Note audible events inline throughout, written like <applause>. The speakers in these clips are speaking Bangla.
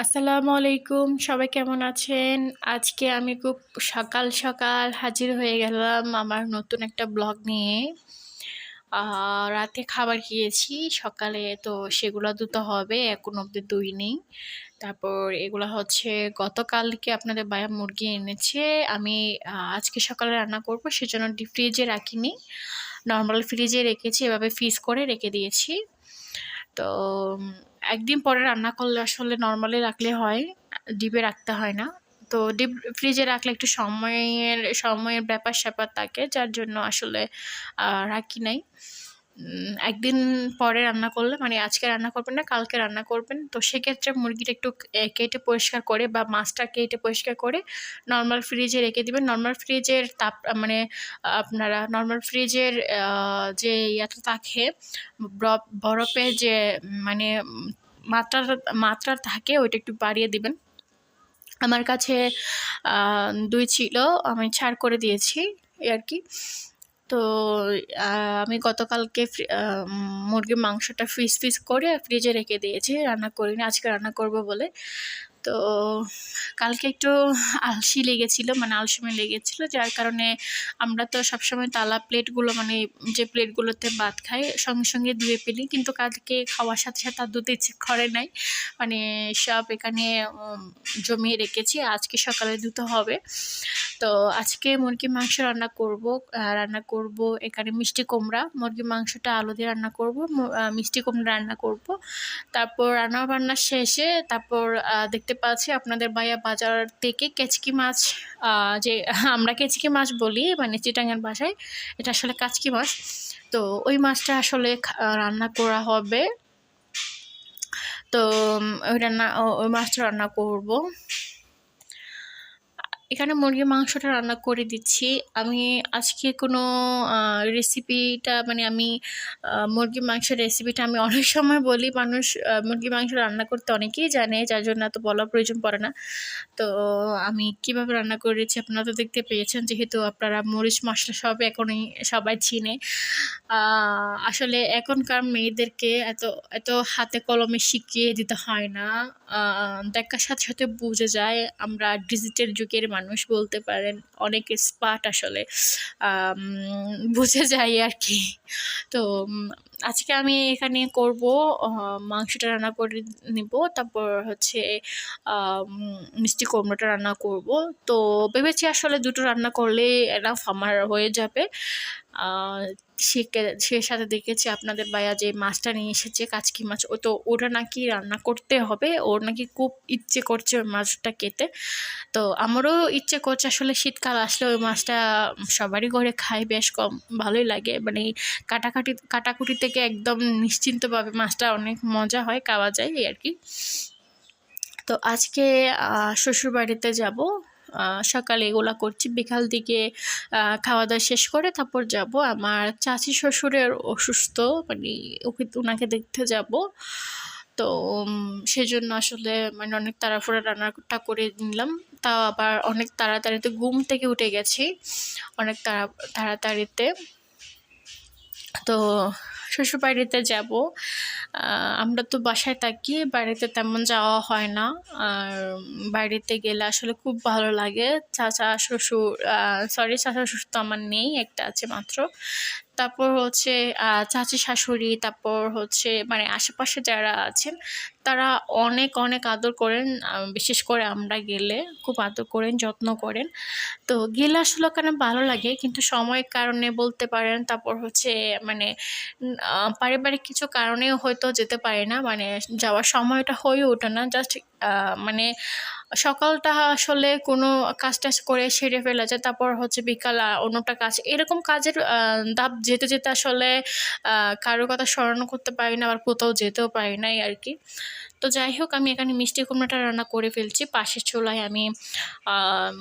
আসসালামু আলাইকুম সবাই কেমন আছেন? আজকে আমি খুব সকাল সকাল হাজির হয়ে গেলাম আমার নতুন একটা ব্লগ নিয়ে। রাতে খাবার খেয়েছি, সকালে তো সেগুলো ধুতে হবে, এখন অব্দি দুই নেই। তারপর এগুলো হচ্ছে গতকালকে আপনাদের বায়া মুরগি এনেছে, আমি আজকে সকালে রান্না করব, সেজন্য ডিপ ফ্রিজে রাখিনি। নর্মাল ফ্রিজে রেখেছি, এভাবে ফ্রিজ করে রেখে দিয়েছি। তো একদিন পরে রান্না করলে আসলে নর্মালি রাখলে হয়, ডিপে রাখতে হয় না। তো ডিপ ফ্রিজে রাখলে একটু সময়ের সময়ের ব্যাপার স্যাপার থাকে, যার জন্য আসলে রাখি নাই। একদিন পরে রান্না করলে মানে আজকে রান্না করবেন না কালকে রান্না করবেন। তো সেক্ষেত্রে মুরগিটা একটু কেটে পরিষ্কার করে বা মাছটা কেটে পরিষ্কার করে নর্মাল ফ্রিজে রেখে দিবেন। নর্মাল ফ্রিজের তাপ মানে আপনারা নর্মাল ফ্রিজের যে ইয়াটা থাকে বরফ বরফের যে মানে উম, মাত্রা মাত্রা থাকে ওইটা একটু বাড়িয়ে দিবেন। আমার কাছে দুই ছিল আমি ছাড় করে দিয়েছি আর কি। তো আমি গতকালকে মুরগির মাংসটা ফিস ফিস করে ফ্রিজে রেখে দিয়েছি। রান্না করিনি, আজকে রান্না করব বলে। তো কালকে একটু আলসি লেগেছিল মানে আলসেমি লেগেছিল যার কারণে আমরা তো সবসময় তালা প্লেটগুলো মানে যে প্লেটগুলোতে ভাত খাই সঙ্গে সঙ্গে ধুয়ে ফেলি। কিন্তু কালকে খাওয়ার সাথে সাথে আর ধুতে ইচ্ছে করে নাই। মানে সব এখানে জমিয়ে রেখেছি। আজকে সকালে ধুতে হবে। তো আজকে মুরগি মাংস রান্না করব। রান্না করব এখানে মিষ্টি কুমড়া। মুরগি মাংসটা আলু দিয়ে রান্না করব। মিষ্টি কুমড়া রান্না করব। তারপর রান্না বান্না শেষে তারপর আহ, দেখতে পাচ্ছি আপনাদের বাইয়া বাজার থেকে কেচকি মাছ যে আমরা কেচকি মাছ বলি মানে চিটাঙ্গার বাসায়, এটা আসলে কাচকি মাছ। তো ওই মাছটা আসলে রান্না করা হবে। তো ওই রান্না ওই মাছটা রান্না করব। এখানে মুরগির মাংসটা রান্না করে দিচ্ছি। আমি আজকে কোনো রেসিপিটা মানে আমি মুরগির মাংসের রেসিপিটা আমি অনেক সময় বলি। মানুষ মুরগির মাংস রান্না করতে অনেকেই জানে, যার জন্য এত বলার প্রয়োজন পড়ে না। তো আমি কীভাবে রান্না করেছি আপনারা তো দেখতে পেয়েছেন, যেহেতু আপনারা মরিচ, মশলা সব এখনই সবাই চিনে। আসলে এখনকার মেয়েদেরকে এত এত হাতে কলমে শিখিয়ে দিতে হয় না। দেখার সাথে সাথে বুঝে যায়, আমরা ডিজিটাল যুগের মানুষ। বলতে পারেন, অনেক স্পাট আসলে। বুঝে যায় আর কি তো আজকে আমি এখানে করব মাংসটা রান্না করে নিব, তারপর হচ্ছে মিষ্টি কুমড়োটা রান্না করব। তো, ভেবেছি আসলে দুটো রান্না করলে এনাফ আমার হয়ে যাবে। সে সে সাথে দেখেছি আপনাদের ভাইয়া যে মাছটা নিয়ে এসেছে, কাচকি মাছ। ও তো ওটা নাকি রান্না করতে হবে, ওর নাকি খুব ইচ্ছে করছে ওই মাছটা খেতে। তো আমারও ইচ্ছে করছে আসলে শীতকাল আসলে ওই মাছটা সবারই ঘরে খাই বেশ কম, ভালোই লাগে। মানে কাটাকাটি, কাটাকুটি থেকে একদম নিশ্চিন্তভাবে মাছটা অনেক মজা হয়, খাওয়া যায় এই আর কি। তো আজকে শ্বশুরবাড়িতে যাব। সকালে এগুলা করছি। বিকাল দিকে খাওয়া দাওয়া শেষ করে তারপর যাব। আমার চাচি শ্বশুরের অসুস্থ মানে ওকে ওনাকে দেখতে যাব। তো সেজন্য আসলে মানে অনেক তাড়াহুড়ো রান্নাটা করে নিলাম। তাও আবার অনেক তাড়াতাড়িতে ঘুম থেকে উঠে গেছি, অনেক তাড়া তাড়াতাড়িতে। তো শ্বশুরবাড়িতে যাব। আমরা তো বাসায় থাকি, বাড়িতে তেমন যাওয়া হয় না। আর বাড়িতে গেলে আসলে খুব ভালো লাগে। চাচা, শ্বশুর সরি চাচা, শ্বশুর তো আমার নেই, একটা আছে মাত্র। তারপর হচ্ছে চাচি শাশুড়ি, তারপর হচ্ছে মানে আশেপাশে যারা আছেন, তারা অনেক অনেক আদর করেন বিশেষ করে আমরা গেলে খুব আদর করেন, যত্ন করেন। তো গেলে আসলে ওখানে ভালো লাগে, কিন্তু সময়ের কারণে বলতে পারেন, তারপর হচ্ছে মানে পারিবারিক কিছু কারণেও হয়তো যেতে পারে না মানে যাওয়ার সময়টা হয়ে ওঠে না জাস্ট মানে সকালটা আসলে কোনো কাজ টাজ করে সেরে ফেলা যায় তারপর হচ্ছে বিকাল অন্যটা কাজ। এরকম কাজের ধাপ যেতে যেতে আসলে কারও কথা স্মরণ করতে পারি না, আবার কোথাও যেতেও পারি নাই আর কি তো যাই হোক, আমি এখানে মিষ্টি কুমড়োটা রান্না করে ফেলছি। পাশের চোলায় আমি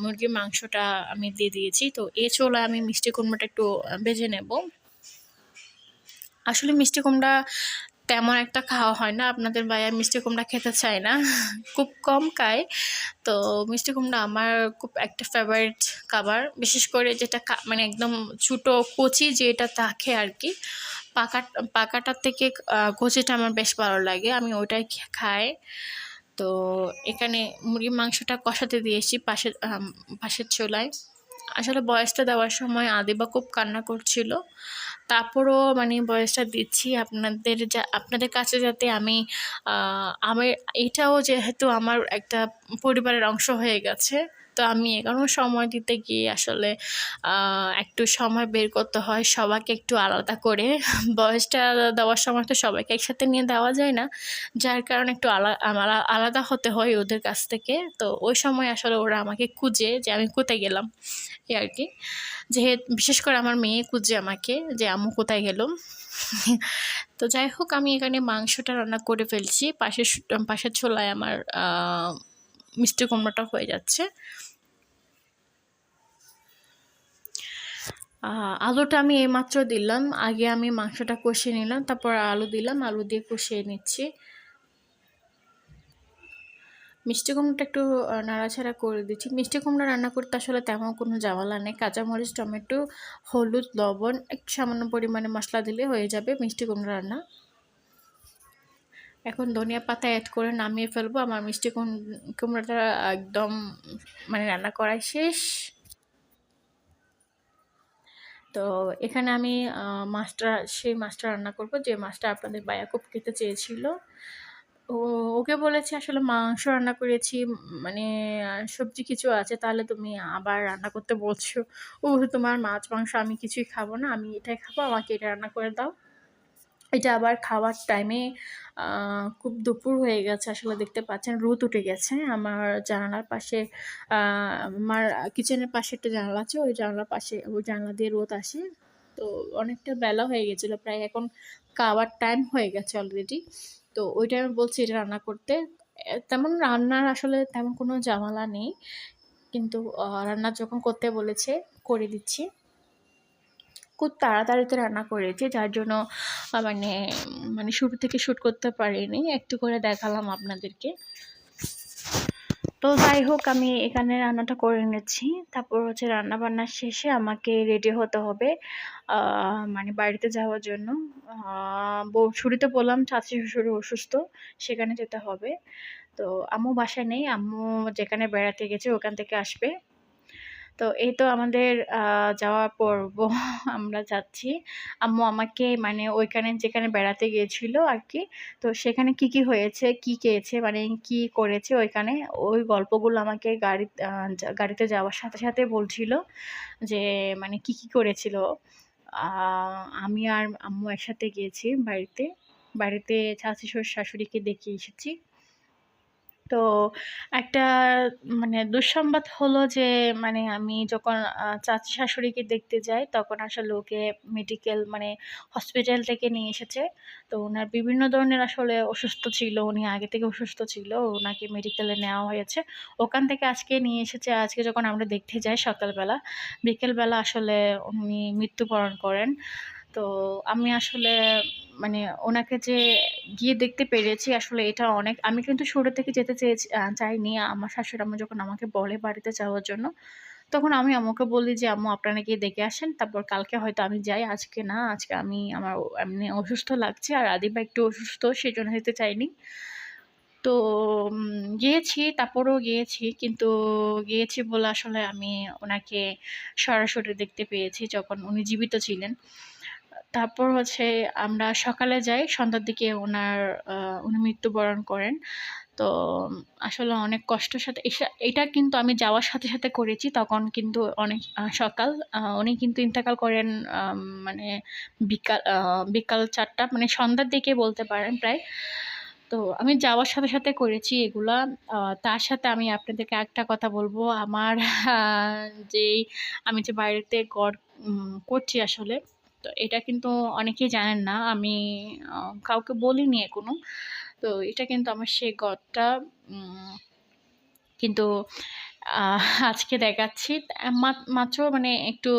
মুরগির মাংসটা আমি দিয়ে দিয়েছি। তো এ চুলায় আমি মিষ্টি কুমড়াটা একটু ভেজে নেব। আসলে মিষ্টি কুমড়া তেমন একটা খাওয়া হয় না। আপনাদের ভাইয়া মিষ্টি কুমড়া খেতে চায় না। খুব কম খায়। তো মিষ্টি কুমড়া আমার খুব একটা ফেভারিট খাবার। বিশেষ করে যেটা মানে একদম ছোটো কচি যেটা থাকে আর কি, পাকা পাকাটার থেকে কচিটা আমার বেশ ভালো লাগে। আমি ওটাই খাই। তো এখানে মুরগির মাংসটা কষাতে দিয়েছি পাশের পাশের চুলায়। আসলে বয়সটা দেওয়ার সময় আদিবা খুব কান্না করছিল। তারপরও মানে বয়সটা দিচ্ছি আপনাদের যা, আপনাদের কাছে যাতে আমি আমি এটাও যেহেতু আমার একটা পরিবারের অংশ হয়ে গেছে। তো আমি এখনও সময় দিতে গিয়ে আসলে একটু সময় বের করতে হয়। সবাইকে একটু আলাদা করে। <laughs> বয়সটা দেওয়ার সময় তো সবাইকে একসাথে নিয়ে দেওয়া যায় না। যার কারণে একটু আলা, আলা- আলাদা হতে হয় ওদের কাছ থেকে। তো ওই সময় আসলে ওরা আমাকে খুঁজে যে আমি কোথায় গেলাম। এই আর কি। যেহেতু বিশেষ করে আমার মেয়ে খুঁজে আমাকে যে আম্মু কোথায় গেল। তো যাই হোক, আমি এখানে মাংসটা রান্না করে ফেলছি। পাশের পাশের ছোলায় আমার মিষ্টি কুমড়োটা হয়ে যাচ্ছে। আলুটা আমি এইমাত্র দিলাম। আগে আমি মাংসটা কষিয়ে নিলাম তারপর আলু দিলাম আলু দিয়ে কষিয়ে নিচ্ছি। মিষ্টি কুমড়োটা একটু আহ, নাড়াচাড়া করে দিচ্ছি। মিষ্টি কুমড়ো রান্না করতে আসলে তেমন কোনো জামালা নেই। কাঁচামরিচ টমেটো হলুদ লবণ একটু সামান্য পরিমাণে মশলা দিলে হয়ে যাবে মিষ্টি কুমড়ো রান্না। এখন ধনিয়া পাতা অ্যাড করে নামিয়ে ফেলব। আমার মিষ্টি কুম- কুমড়োটা একদম মানে রান্না করাই শেষ। তো এখানে আমি মাস্টার মাছটা, সেই মাছটা রান্না করব। যে মাছটা আপনাদের বায়া খুব খেতে চেয়েছিল। ও, ওকে বলেছি, আসলে মাংস রান্না করেছি মানে সবজি কিছু আছে, তাহলে তুমি আবার রান্না করতে বলছো। ও তোমার মাছ, মাংস আমি কিছুই খাব না, আমি এটাই খাব, আমাকে এটা রান্না করে দাও। এটা আবার খাওয়ার টাইমে খুব দুপুর হয়ে গেছে আসলে দেখতে পাচ্ছেন, রোদ উঠে গেছে। আমার জানালার পাশে আমার কিচেনের পাশে একটা জানালা আছে, ওই জানালার পাশে, ওই জানালা দিয়ে রোদ আসে। তো অনেকটা বেলা হয়ে গেছিল, প্রায় এখন খাওয়ার টাইম হয়ে গেছে অলরেডি তো ওই টাইমে বলছি এটা রান্না করতে। তেমন রান্নার আসলে তেমন কোনো ঝামেলা নেই। কিন্তু রান্না যখন করতে বলেছে, করে দিচ্ছি। খুব তাড়াতাড়িতে রান্না করেছি, যার জন্য মানে মানে শুরু থেকে শ্যুট করতে পারিনি। একটু করে দেখালাম আপনাদেরকে। তো যাই হোক, আমি এখানে রান্নাটা করে নিচ্ছি। তারপর হচ্ছে রান্না বান্নার শেষে আমাকে রেডি হতে হবে মানে বাড়িতে যাওয়ার জন্য। বউ শুরুতে বললাম চাচি শ্বশুর অসুস্থ, সেখানে যেতে হবে। তো আম্মু বাসায় নেই, আম্মু যেখানে বেড়াতে গেছে ওখান থেকে আসবে। তো এই তো আমাদের আহ, যাওয়ার পর্ব <laughs> আমরা যাচ্ছি। আম্মু আমাকে মানে ওইখানে যেখানে বেড়াতে গিয়েছিল আর কি তো সেখানে কি কি হয়েছে কি খেয়েছে মানে কি করেছে ওইখানে ওই গল্পগুলো আমাকে গাড়ি গাড়িতে যাওয়ার সাথে সাথে বলছিল যে মানে কি কি করেছিল। আমি আর আম্মু একসাথে গিয়েছি বাড়িতে বাড়িতে শ্বশুর শাশুড়িকে দেখিয়ে এসেছি। তো একটা মানে দুঃসংবাদ হলো যে মানে আমি যখন চাচি শাশুড়িকে দেখতে যাই, তখন আসলে ওকে মেডিকেল মানে হসপিটাল থেকে নিয়ে এসেছে। তো ওনার বিভিন্ন ধরনের আসলে অসুস্থ ছিল, উনি আগে থেকে অসুস্থ ছিল, ওনাকে মেডিকেলে নেওয়া হয়েছে। ওখান থেকে আজকে নিয়ে এসেছে। আজকে যখন আমরা দেখতে যাই সকালবেলা, বিকেলবেলা আসলে উনি মৃত্যুবরণ করেন। তো আমি আসলে মানে ওনাকে যে গিয়ে দেখতে পেরেছি, আসলে এটা অনেক, আমি কিন্তু শুরু থেকে যেতে চেয়েছি চাইনি আমার শাশুড়ি আম্মু যখন আমাকে বলে বাড়িতে যাওয়ার জন্য। তখন আমি আম্মুকে বলি যে, আম্মু, আপনারা গিয়ে দেখে আসেন, তারপর কালকে হয়তো আমি যাই, আজকে না, আজকে আমি আমার এমনি অসুস্থ লাগছে আর আদিবা একটু অসুস্থ সেই জন্য যেতে চাইনি। তো গিয়েছি, তারপরেও গিয়েছি, কিন্তু গিয়েছি বলে আসলে আমি ওনাকে সরাসরি দেখতে পেয়েছি যখন উনি জীবিত ছিলেন। তারপর হচ্ছে আমরা সকালে যাই সন্ধ্যার দিকে ওনার উনি মৃত্যুবরণ করেন। তো আসলে অনেক কষ্টের সাথে এটা কিন্তু আমি যাওয়ার সাথে সাথে করেছি তখন কিন্তু অনেক সকাল উনি কিন্তু ইন্তেকাল করেন মানে বিকাল বিকাল চারটা মানে সন্ধ্যার দিকে বলতে পারেন প্রায়। তো আমি যাওয়ার সাথে সাথে করেছি এগুলা। তার সাথে আমি আপনাদেরকে একটা কথা বলব আমার যেই আমি যে বাড়িতে উম, করছি আসলে তো এটা কিন্তু অনেকেই জানেন না আমি কাউকে বলিনি এখনও। তো এটা কিন্তু আমার সেই উম, কিন্তু আজকে দেখাচ্ছি। মাত্র মানে একটু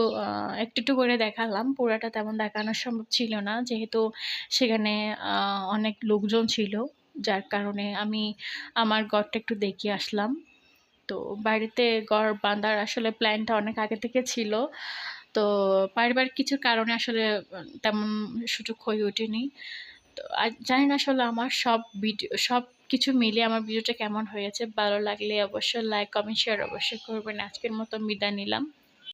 একটু একটু করে দেখালাম। পুরাটা তেমন দেখানো সম্ভব ছিল না যেহেতু সেখানে অনেক লোকজন ছিল যার কারণে আমি আমার গড়টা একটু দেখিয়ে আসলাম। তো বাড়িতে গড় বাঁধার আসলে প্ল্যানটা অনেক আগে থেকে ছিল। তো পারিবারিক কিছু কারণে আসলে তেমন সুযোগ হয়ে ওঠেনি। তো জানি না আসলে আমার সব ভিডিও, সব কিছু মিলে আমার ভিডিওটা কেমন হয়েছে। ভালো লাগলে অবশ্যই লাইক কমেন্ট শেয়ার অবশ্যই করবেন। আজকের মতো বিদায় নিলাম।